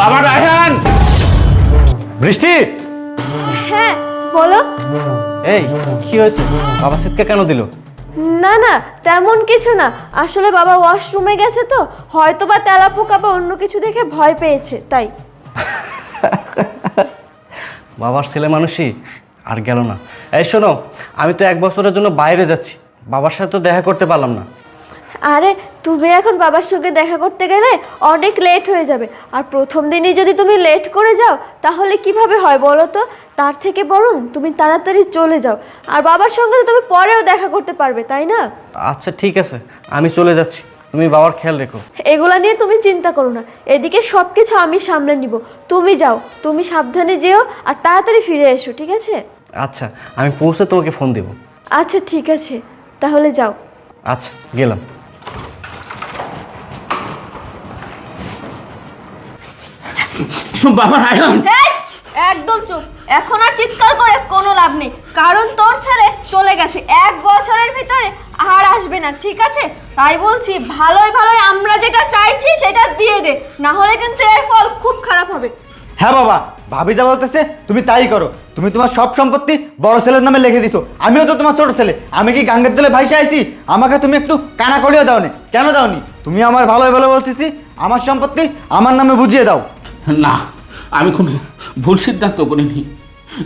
বাবা রায়হান! বৃষ্টি! হ্যাঁ বলো। এই কি হয়েছে? বাবা চিৎকার কেন দিল? না না তেমন কিছু না। আসলে বাবা ওয়াশরুমে গেছে তো হয়তো বা তেলা পোকা বা অন্য কিছু দেখে ভয় পেয়েছে তাই। বাবার ছেলে মানুষই আর গেল না। এই শোনো আমি তো এক বছরের জন্য বাইরে যাচ্ছি। বাবার সাথে তো দেখা করতে পারলাম না। আরে তুমি এখন বাবার সঙ্গে দেখা করতে গেলে অনেক লেট হয়ে যাবে। আর প্রথম দিনই যদি তুমি লেট করে যাও তাহলে কীভাবে হয় বলো তো? তার থেকে বরং তুমি তাড়াতাড়ি চলে যাও। আর বাবার সঙ্গে তো তুমি পরেও দেখা করতে পারবে তাই না? আচ্ছা ঠিক আছে। আমি চলে যাচ্ছি। তুমি বাবার খেয়াল রেখো। এগুলা নিয়ে তুমি চিন্তা করো না। এদিকে সব কিছু আমি সামলে নিব। তুমি যাও তুমি সাবধানে যেও আর তাড়াতাড়ি ফিরে এসো ঠিক আছে? আচ্ছা আমি পৌঁছে তোমাকে ফোন দেব। আচ্ছা ঠিক আছে। তাহলে যাও। আচ্ছা গেলাম। বাবা রায়হান একদম চুপ। এখন আর চিৎকার করে কোনো লাভ নেই। কারণ তোর ছেলে চলে গেছে। এক বছরের ভিতরে আর আসবে না ঠিক আছে? তাই বলছি ভালোই ভালোই আমরা যেটা চাইছি সেটা দিয়ে দে। না হলে কিন্তু এর ফল খুব খারাপ হবে। হ্যাঁ বাবা ভাবি যা বলতেছে তুমি তাই করো। তুমি তোমার সব সম্পত্তি বড় ছেলের নামে লিখে দিছো। আমিও তো তোমার ছোট ছেলে। আমি কি গাঙ্গের জলে ভাইসে আইছি? আমাকে তুমি একটু কানা করিয়ে দাওনি। কেন দাওনি? তুমি আমার ভালোই ভালো বলছিস আমার সম্পত্তি আমার নামে বুঝিয়ে দাও। না, আমি কোনো ভুল সিদ্ধান্ত করিনি।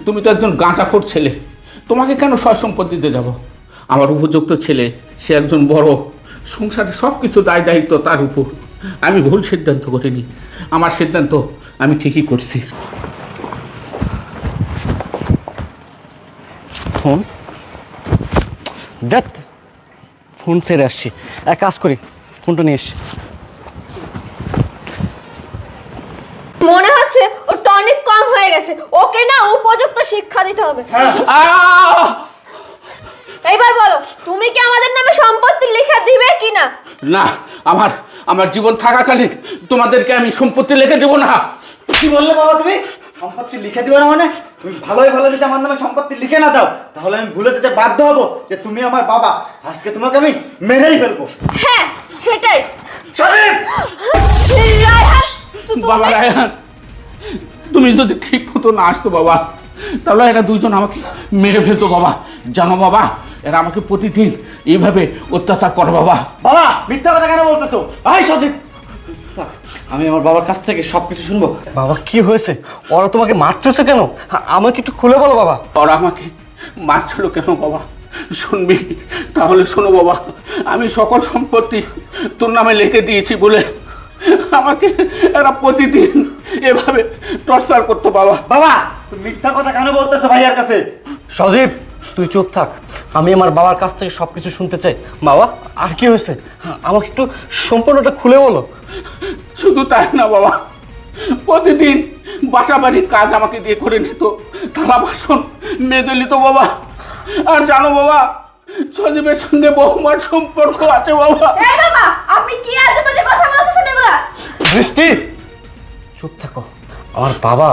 তুমি তো একজন গাঁজাখোর ছেলে। তোমাকে কেন সয় সম্পত্তি দিতে যাব? আমার উপযুক্ত ছেলে, সে একজন বড়। সংসারে সব কিছু দায় দায়িত্ব তার উপর। আমি ভুল সিদ্ধান্ত করিনি। আমার সিদ্ধান্ত আমি ঠিকই করছি। ফোন? দেখ, ফোন ছেড়ে আসছি। এক কাজ করি, ফোনটা নিয়ে এসছি মনে হচ্ছে ও টনিক হয়ে গেছে। ওকে না উপযুক্ত শিক্ষা দিতে হবে। আহ! এইবার বলো তুমি কি আমাদের নামে সম্পত্তি লিখে দিবে কি না? না আমার আমার জীবন থাকাকালীন তোমাদেরকে আমি সম্পত্তি লিখে দেবো না। কি বললে বাবা তুমি? সম্পত্তি লিখে দিবে না মানে? তুমি ভালোই ভালো যদি আমার নামে সম্পত্তি লিখে না দাও তাহলে আমি ভুলে যেতে বাধ্য হব যে তুমি আমার বাবা। আজকে তোমাকে আমি মেরেই ফেলব। হ্যাঁ সেটাই! রায়হান, বাবা রায়হান তুমি যদি ঠিক মতো না আসতো বাবা তাহলে এরা দুইজন আমাকে মেরে ফেলতো বাবা। জানো বাবা এরা আমাকে প্রতিদিন এইভাবে অত্যাচার করে বাবা। বাবা মিথ্যা কথা কেন বলতেছো? ভাই সজীব! থাক, আমি আমার বাবার কাছ থেকে সব কিছু শুনব। বাবা কি হয়েছে? ওরা তোমাকে মারতেছে কেন? আমাকে একটু খুলে বলো বাবা। ওরা আমাকে মারছিল কেন বাবা? শুনবি? তাহলে শোনো বাবা আমি সকল সম্পত্তি তোর নামে লিখে দিয়েছি বলে আমাকে এরা প্রতিদিন এভাবে টর্চার করতো বাবা। বাবা তুমি মিথ্যা কথা কেন বলতেছো ভাইয়ার কাছে? সজীব তুই চুপ থাক। আমি আমার বাবার কাছ থেকে সব কিছু শুনতে চাই। বাবা আর কি হয়েছে? আমাকে একটু সম্পূর্ণটা খুলে বলো। শুধু তাই না বাবা। প্রতিদিন বাসা বাড়ির কাজ আমাকে দিয়ে করে নিত থালা বাসন মেজে নিত বাবা। আর জানো বাবা সজীবের সঙ্গে বহুমার সম্পর্ক আছে বাবা। এই বাবা আপনি কি আজে বাজে কথা বলতেছেন এগুলা? বৃষ্টি! চুপ থাকো। আমার বাবা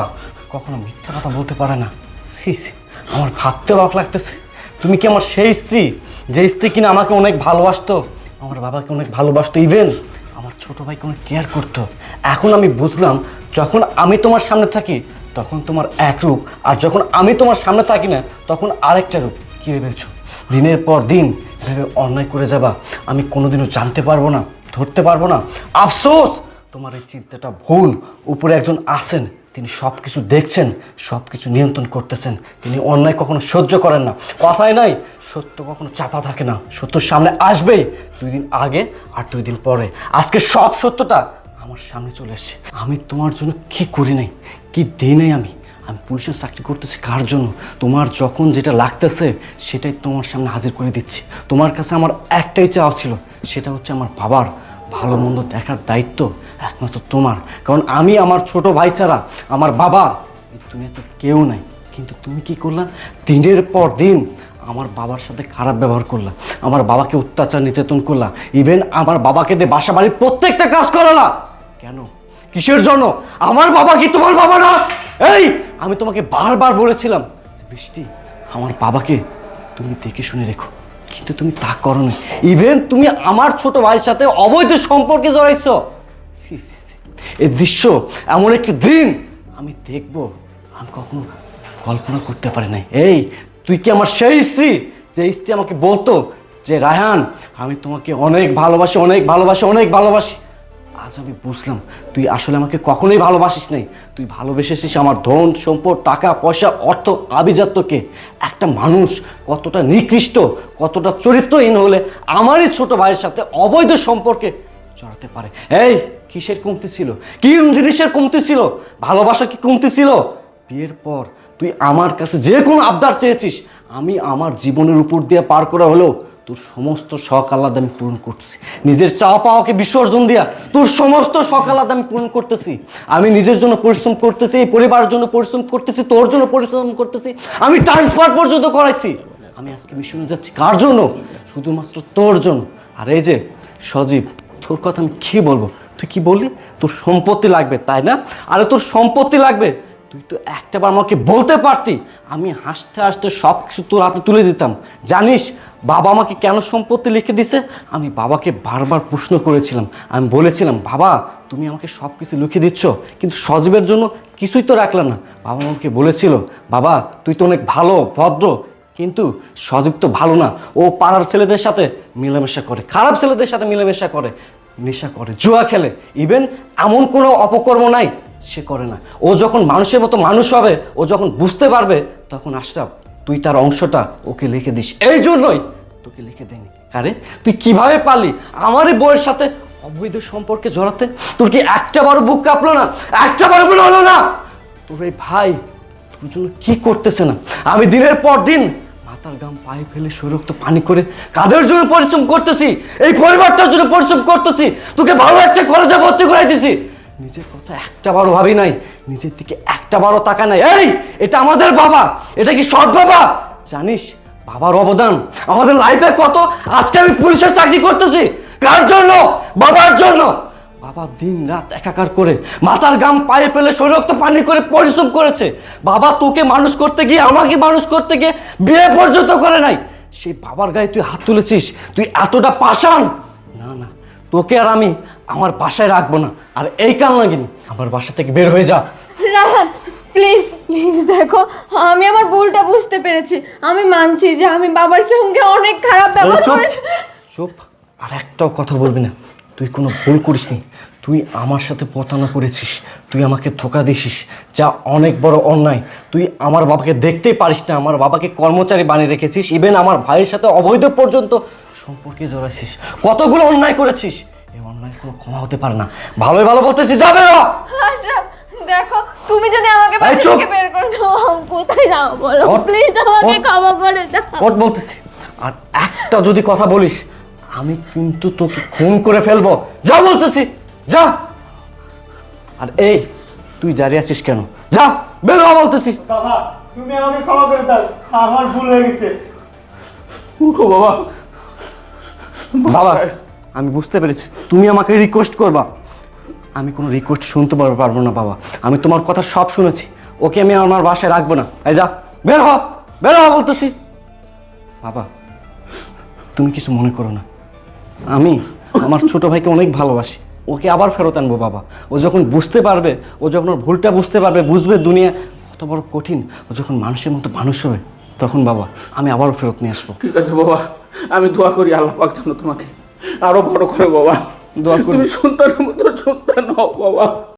কখনো মিথ্যা কথা বলতে পারে না। সি সি আমার ভাবতে অবাক লাগতেছে। তুমি কি আমার সেই স্ত্রী? যে স্ত্রী কিনা আমাকে অনেক ভালোবাসতো আমার বাবাকে অনেক ভালোবাসতো ইভেন আমার ছোট ভাইকে অনেক কেয়ার করতো। এখন আমি বুঝলাম যখন আমি তোমার সামনে থাকি তখন তোমার এক রূপ আর যখন আমি তোমার সামনে থাকি না তখন আরেকটা রূপ। কী ভেবেছো? দিনের পর দিন এভাবে অন্যায় করে যাবা, আমি কোনোদিনও জানতে পারব না, ধরতে পারব না। আফসোস! তোমার এই চিন্তাটা ভুল। উপরে একজন আছেন, তিনি সব কিছু দেখছেন সব কিছু নিয়ন্ত্রণ করতেছেন। তিনি অন্যায় কখনো সহ্য করেন না। কথাই নাই, সত্য কখনো চাপা থাকে না। সত্য সামনে আসবেই, দুই দিন আগে আর দুই দিন পরে। আজকে সব সত্যটা আমার সামনে চলে এসছে। আমি তোমার জন্য কি করি নাই, কি দিই নাই আমি? আমি পুলিশের চাকরি করতেছি কার জন্য? তোমার যখন যেটা লাগতেছে, সেটাই তোমার সামনে হাজির করে দিচ্ছি। তোমার কাছে আমার একটাই চাওয়া ছিল, সেটা হচ্ছে আমার বাবার ভালো মন্দ দেখার দায়িত্ব একমাত্র তোমার। কারণ আমি আমার ছোট ভাই ছাড়া, আমার বাবা তুমি দুনিয়াতে কেউ নাই। কিন্তু তুমি কি করলা? দিনের পর দিন আমার বাবার সাথে খারাপ ব্যবহার করলা। আমার বাবাকে অত্যাচার নির্যাতন করলা। ইভেন আমার বাবাকে দিয়ে বাসা বাড়ির প্রত্যেকটা কাজ করালা। কেন? কিসের জন্য? আমার বাবা কি তোমার বাবা না? এই! আমি তোমাকে বারবার বলেছিলাম বৃষ্টি, আমার বাবাকে তুমি দেখে শুনে রেখো। কিন্তু তুমি তা করো না ইভেন তুমি আমার ছোট ভাইয়ের সাথে অবৈধ সম্পর্কে জড়াইছো। সি এই দৃশ্য এমন একটি দিন আমি দেখব। আমি কখনো কল্পনা করতে পারি নাই। এই, তুই কি আমার সেই স্ত্রী? যে স্ত্রী আমাকে বলতো যে, রায়হান, আমি তোমাকে অনেক ভালোবাসি অনেক ভালোবাসি অনেক ভালোবাসি। আজ আমি বুঝলাম। তুই আসলে আমাকে কখনোই ভালোবাসিস নাই। তুই ভালোবেসেছিস আমার ধন, সম্পদ, টাকা, পয়সা, অর্থ, আভিজাত্যকে। একটা মানুষ কতটা নিকৃষ্ট, কতটা চরিত্রহীন হলে আমারই ছোট ভাইয়ের সাথে অবৈধ সম্পর্কে জড়াতে পারে। এই, কিসের কমতি ছিল? কি জিনিসের কমতি ছিল? ভালোবাসা কি কমতি ছিল? বিয়ের পর তুই আমার কাছে যে কোনো আবদার চেয়েছিস, আমি আমার জীবনের উপর দিয়ে পার করা হলেও তোর সমস্ত শখ আহ্লাদ আমি পূরণ করতেছি। নিজের চাওয়া পাওয়াকে বিসর্জন দিয়া তোর সমস্ত শখ আহ্লাদ আমি পূরণ করতেছি। আমি নিজের জন্য পরিশ্রম করতেছি পরিবারের জন্য পরিশ্রম করতেছি, তোর জন্য পরিশ্রম করতেছি, আমি ট্রান্সফার পর্যন্ত করাইছি। আমি আজকে মিশনে যাচ্ছি কার জন্য? শুধুমাত্র তোর জন্য। আর এই যে সজীব, তোর কথা আমি কি বলব? তুই কি বললি? তোর সম্পত্তি লাগবে, তাই না? আরে তোর সম্পত্তি লাগবে। তুই তো একটাবার আমাকে বলতে পারতি। আমি হাসতে হাসতে সব কিছু তোর হাতে তুলে দিতাম। জানিস, বাবা আমাকে কেন সম্পত্তি লিখে দিছে? আমি বাবাকে বারবার প্রশ্ন করেছিলাম। আমি বলেছিলাম, বাবা, তুমি আমাকে সব কিছু লিখে দিচ্ছ, কিন্তু সজীবের জন্য কিছুই তো রাখলাম না। বাবা আমাকে বলেছিল, বাবা, তুই তো অনেক ভালো, ভদ্র, কিন্তু সজীব তো ভালো না। ও পাড়ার ছেলেদের সাথে মেলামেশা করে, খারাপ ছেলেদের সাথে মেলামেশা করে, নেশা করে, জুয়া খেলে। ইভেন এমন কোনো অপকর্ম নাই। সে করে না। ও যখন মানুষের মতো মানুষ হবে, ও যখন বুঝতে পারবে, তখন আশরাফ, তুই তার অংশটা ওকে লিখে দিস। এই জন্যই তোকে লিখে দেয়নি। আরে, তুই কীভাবে পারলি? আমারই বউয়ের সাথে অবৈধ সম্পর্কে জড়াতে? তোর কি একটা বড় বুক কাঁপলো না? একটা বড় মনে হলো না? তোর এই ভাই তোর জন্য কি করতেছে না? আমি দিনের পর দিন মাথার গাম পায়ে ফেলে শরীরক্ত পানি করে কাদের জন্য পরিশ্রম করতেছি? এই পরিবারটার জন্য পরিশ্রম করতেছি? তোকে ভালো একটা কলেজে ভর্তি করাই দিছি। নিজের কথা একটা বারো ভাবি নাই, নিজের দিকে একটা বারো টাকা নাই। এই, এটা আমাদের বাবা, এটা কি সৎ বাবা? জানিস, বাবার অবদান, আমাদের লাইফে কত, আজকে আমি পুলিশের চাকরি করতেছি, কার জন্য? বাবার জন্য। বাবা দিন রাত একাকার করে, মাথার গাম পায়ে ফেলে শরীরক্ত পানি করে পরিশ্রম করেছে। বাবা তোকে মানুষ করতে গিয়ে, আমাকে মানুষ করতে গিয়ে বিয়ে পর্যন্ত করে নাই। সেই বাবার গায়ে তুই হাত তুলেছিস, তুই এতটা পাষাণ? না না, তোকে আর আমি আমার বাসায় রাখব না। আর এই কাল লাগিনি আমার বাসা থেকে বের হয়ে যা। রাহান প্লিজ প্লিজ দেখো আমি আমার ভুলটা বুঝতে পেরেছি। আমি মানছি যে আমি বাবার সঙ্গে অনেক খারাপ ব্যবহার চুপ করেছি। চুপ। আর একটাও কথা বলবি না। তুই কোনো ভুল করিসনি তুই আমার সাথে প্রতারণা করেছিস। তুই আমাকে ধোকা দিছিস। যা অনেক বড় অন্যায়। তুই আমার বাবাকে দেখতেই পারিস না। আমার বাবাকে কর্মচারী বানিয়ে রেখেছিস। ইভেন আমার ভাইয়ের সাথে অবৈধ পর্যন্ত সম্পর্কে জড়াইছিস। কতগুলো অন্যায় করেছিস? এই অন্যায় কোনো ক্ষমা হতে পারে না। ভালোই ভালো বলতেছিস যাবে না! আশরাফ দেখো তুমি যদি আমাকে এই বাসা চুপ! থেকে বের করে দাও আমি কোথায় যাব বলো? ওঠ, প্লিজ আমাকে ওঠ। ক্ষমা করে দাও। কোট বলতেছি। আর একটা যদি কথা বলিস আমি কিন্তু তোকে খুন করে ফেলব। যা বলতেছি যা! আর এই তুই দাঁড়িয়ে আছিস কেন? যা বের বলতেছি। বাবা তুমি আমাকে ক্ষমা করে দাও আমার ভুল হয়ে গেছে। উঠো বাবা। বাবা আমি বুঝতে পেরেছি। তুমি আমাকে রিকোয়েস্ট করবা। আমি কোনো রিকোয়েস্ট শুনতে পার- পারব না, বাবা। আমি তোমার কথা সব শুনেছি। ওকে আমি আমার বাসায় রাখব না। এই যা, বের হ বের হ বলতেছি। বাবা, তুমি কিছু মনে করো না। আমি আমার ছোট ভাইকে অনেক ভালোবাসি। ওকে আবার ফেরত আনব, বাবা। ও যখন বুঝতে পারবে, ও যখন ওর ভুলটা বুঝতে পারবে, বুঝবে দুনিয়া কত বড় কঠিন। ও যখন মানুষের মতো মানুষ হবে, তখন বাবা, আমি আবারও ফেরত নিয়ে আসব। ঠিক আছে, বাবা। আমি দোয়া করি আল্লাহ পাক যেন তোমাকে আরও বড় করে বাবা। তুমি সন্তানের মতো সন্তান হও বাবা